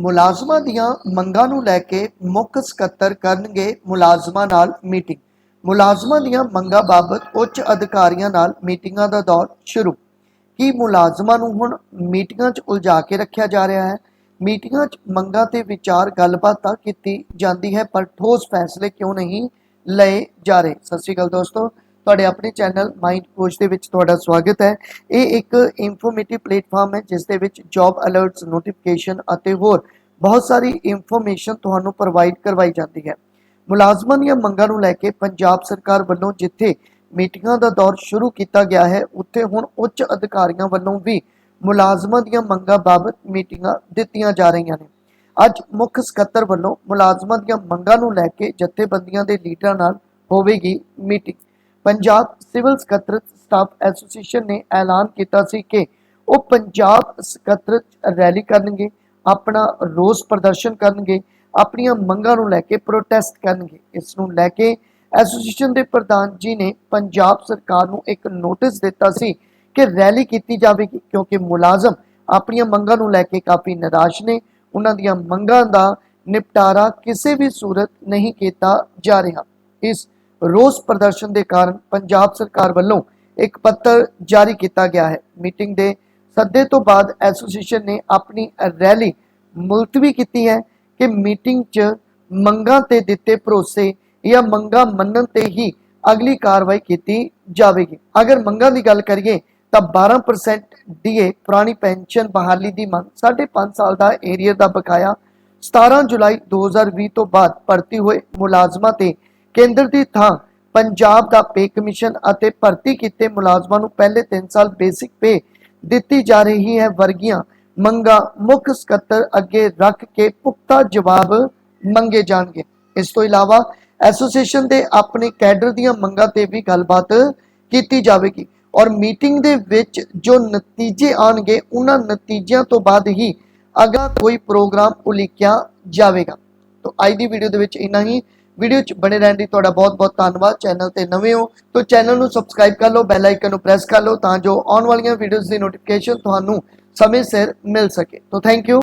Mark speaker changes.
Speaker 1: ਮੁਲਾਜ਼ਮਾਂ ਦੀਆਂ ਮੰਗਾਂ ਨੂੰ ਲੈ ਕੇ ਮੁੱਖ ਸਕੱਤਰ ਕਰਨਗੇ ਮੁਲਾਜ਼ਮਾਂ ਨਾਲ ਮੀਟਿੰਗ। ਮੁਲਾਜ਼ਮਾਂ ਦੀਆਂ ਮੰਗਾਂ ਬਾਬਤ ਉੱਚ ਅਧਿਕਾਰੀਆਂ ਨਾਲ ਮੀਟਿੰਗਾਂ ਦਾ ਦੌਰ ਸ਼ੁਰੂ। ਕੀ ਮੁਲਾਜ਼ਮਾਂ ਨੂੰ ਹੁਣ ਮੀਟਿੰਗਾਂ 'ਚ ਉਲਝਾ ਕੇ ਰੱਖਿਆ ਜਾ ਰਿਹਾ ਹੈ? ਮੀਟਿੰਗਾਂ 'ਚ ਮੰਗਾਂ ਤੇ ਵਿਚਾਰ ਗੱਲਬਾਤ ਤਾਂ ਕੀਤੀ ਜਾਂਦੀ ਹੈ, ਪਰ ਠੋਸ ਫੈਸਲੇ ਕਿਉਂ ਨਹੀਂ ਲਏ ਜਾ ਰਹੇ? ਸਤਿ ਸ਼੍ਰੀ ਅਕਾਲ ਦੋਸਤੋ। ਤੁਹਾਡੇ ਆਪਣੇ ਚੈਨਲ ਮਾਈਂਡ ਕੋਚ ਦੇ ਵਿੱਚ ਤੁਹਾਡਾ ਸਵਾਗਤ ਹੈ। ਇਹ ਇੱਕ ਇਨਫੋਰਮੇਟਿਵ ਪਲੇਟਫਾਰਮ ਹੈ, ਜਿਸ ਦੇ ਵਿੱਚ ਜੌਬ ਅਲਰਟਸ ਨੋਟੀਫਿਕੇਸ਼ਨ ਅਤੇ ਹੋਰ ਬਹੁਤ ਸਾਰੀ ਇਨਫੋਰਮੇਸ਼ਨ ਤੁਹਾਨੂੰ ਪ੍ਰੋਵਾਈਡ ਕਰਵਾਈ ਜਾਂਦੀ ਹੈ। ਮੁਲਾਜ਼ਮਾਂ ਦੀਆਂ ਮੰਗਾਂ ਨੂੰ ਲੈ ਕੇ ਪੰਜਾਬ ਸਰਕਾਰ ਵੱਲੋਂ ਜਿੱਥੇ ਮੀਟਿੰਗਾਂ ਦਾ ਦੌਰ ਸ਼ੁਰੂ ਕੀਤਾ ਗਿਆ ਹੈ, ਉੱਥੇ ਹੁਣ ਉੱਚ ਅਧਿਕਾਰੀਆਂ ਵੱਲੋਂ ਵੀ ਮੁਲਾਜ਼ਮਾਂ ਦੀਆਂ ਮੰਗਾਂ ਬਾਬਤ ਮੀਟਿੰਗਾਂ ਦਿੱਤੀਆਂ ਜਾ ਰਹੀਆਂ ਨੇ। ਅੱਜ ਮੁੱਖ ਸਕੱਤਰ ਵੱਲੋਂ ਮੁਲਾਜ਼ਮਾਂ ਦੀਆਂ ਮੰਗਾਂ ਨੂੰ ਲੈ ਕੇ ਜਥੇਬੰਦੀਆਂ ਦੇ ਲੀਡਰਾਂ ਨਾਲ ਹੋਵੇਗੀ ਮੀਟਿੰਗ। ਪੰਜਾਬ ਸਿਵਲ ਸਕੱਤਰਤ ਸਟਾਫ ਐਸੋਸੀਏਸ਼ਨ ਨੇ ਐਲਾਨ ਕੀਤਾ ਸੀ ਕਿ ਉਹ ਪੰਜਾਬ ਸਕੱਤਰਤ ਰੈਲੀ ਕਰਨਗੇ, ਆਪਣਾ ਰੋਸ ਪ੍ਰਦਰਸ਼ਨ ਕਰਨਗੇ, ਆਪਣੀਆਂ ਮੰਗਾਂ ਨੂੰ ਲੈ ਕੇ ਪ੍ਰੋਟੈਸਟ ਕਰਨਗੇ। ਇਸ ਨੂੰ ਲੈ ਕੇ ਐਸੋਸੀਏਸ਼ਨ ਦੇ ਪ੍ਰਧਾਨ ਜੀ ਨੇ ਪੰਜਾਬ ਸਰਕਾਰ ਨੂੰ ਇੱਕ ਨੋਟਿਸ ਦਿੱਤਾ ਸੀ ਕਿ ਰੈਲੀ ਕੀਤੀ ਜਾਵੇਗੀ ਕਿਉਂਕਿ ਮੁਲਾਜ਼ਮ ਆਪਣੀਆਂ ਮੰਗਾਂ ਨੂੰ ਲੈ ਕੇ ਕਾਫੀ ਨਿਰਾਸ਼ ਨੇ। ਉਹਨਾਂ ਦੀਆਂ ਮੰਗਾਂ ਦਾ ਨਿਪਟਾਰਾ ਕਿਸੇ ਵੀ ਸੂਰਤ ਨਹੀਂ ਕੀਤਾ ਜਾ ਰਿਹਾ। ਇਸ ਰੋਸ ਪ੍ਰਦਰਸ਼ਨ ਦੇ ਕਾਰਨ ਪੰਜਾਬ ਸਰਕਾਰ ਵੱਲੋਂ ਇੱਕ ਪੱਤਰ ਜਾਰੀ ਕੀਤਾ ਗਿਆ ਹੈ। ਮੀਟਿੰਗ ਦੇ ਸੱਦੇ ਤੋਂ ਬਾਅਦ ਐਸੋਸੀਏਸ਼ਨ ਨੇ ਆਪਣੀ ਰੈਲੀ ਮੁਲਤਵੀ ਕੀਤੀ ਹੈ ਕਿ ਮੀਟਿੰਗ 'ਚ ਮੰਗਾਂ ਤੇ ਦਿੱਤੇ ਭਰੋਸੇ ਜਾਂ ਮੰਗਾਂ ਮੰਨਣ ਤੇ ਹੀ ਅਗਲੀ ਕਾਰਵਾਈ ਕੀਤੀ ਜਾਵੇਗੀ। ਅਗਰ ਮੰਗਾਂ ਦੀ ਗੱਲ ਕਰੀਏ ਤਾਂ 12% ਡੀਏ ਪੁਰਾਣੀ ਪੈਨਸ਼ਨ ਬਹਾਲੀ ਦੀ ਮੰਗ 5.5 ਸਾਲ ਦਾ ਏਰੀਅਰ ਦਾ ਬਕਾਇਆ 17 ਜੁਲਾਈ 2020 ਤੋਂ ਬਾਅਦ ਭਰਤੀ ਹੋਏ ਮੁਲਾਜ਼ਮਾਂ ਤੇ ਕੇਂਦਰ ਦੀ ਥਾਂ ਪੰਜਾਬ ਦਾ ਪੇ ਕਮਿਸ਼ਨ ਅਤੇ ਭਰਤੀ ਕੀਤੇ ਮੁਲਾਜ਼ਮਾਂ ਨੂੰ ਪਹਿਲੇ 3 ਸਾਲ ਬੇਸਿਕ ਪੇ ਦਿੱਤੀ ਜਾ ਰਹੀ ਹੈ। ਵਰਗੀਆਂ ਮੰਗਾਂ ਮੁੱਖ ਸਕੱਤਰ ਅੱਗੇ ਰੱਖ ਕੇ ਪੁਖਤਾ ਜਵਾਬ ਮੰਗੇ ਜਾਣਗੇ। ਇਸ ਤੋਂ ਇਲਾਵਾ ਐਸੋਸੀਏਸ਼ਨ ਦੇ ਆਪਣੇ ਕੈਡਰ ਦੀਆਂ ਮੰਗਾਂ ਤੇ ਵੀ ਗੱਲਬਾਤ ਕੀਤੀ ਜਾਵੇਗੀ ਔਰ ਮੀਟਿੰਗ ਦੇ ਵਿੱਚ ਜੋ ਨਤੀਜੇ ਆਣਗੇ ਉਹਨਾਂ ਨਤੀਜਿਆਂ ਤੋਂ ਬਾਅਦ ਹੀ ਅਗਾ ਕੋਈ ਪ੍ਰੋਗਰਾਮ ਉਲੀਕਿਆ ਜਾਵੇਗਾ। ਤਾਂ ਅੱਜ ਦੀ ਵੀਡੀਓ ਦੇ ਵਿੱਚ ਇੰਨਾ ਹੀ। ਵੀਡੀਓ 'ਚ ਬਣੇ ਰਹਿਣ ਲਈ ਤੁਹਾਡਾ ਬਹੁਤ-ਬਹੁਤ ਧੰਨਵਾਦ। ਚੈਨਲ ਤੇ ਨਵੇਂ ਹੋ ਤਾਂ ਚੈਨਲ ਨੂੰ ਸਬਸਕ੍ਰਾਈਬ ਕਰ ਲਓ, ਬੈਲ ਆਈਕਨ ਨੂੰ ਪ੍ਰੈਸ ਕਰ ਲਓ ਤਾਂ ਜੋ ਆਉਣ ਵਾਲੀਆਂ ਵੀਡੀਓਜ਼ ਦੀ ਨੋਟੀਫਿਕੇਸ਼ਨ ਤੁਹਾਨੂੰ ਸਮੇਂ ਸਿਰ ਮਿਲ ਸਕੇ। ਤਾਂ ਥੈਂਕ ਯੂ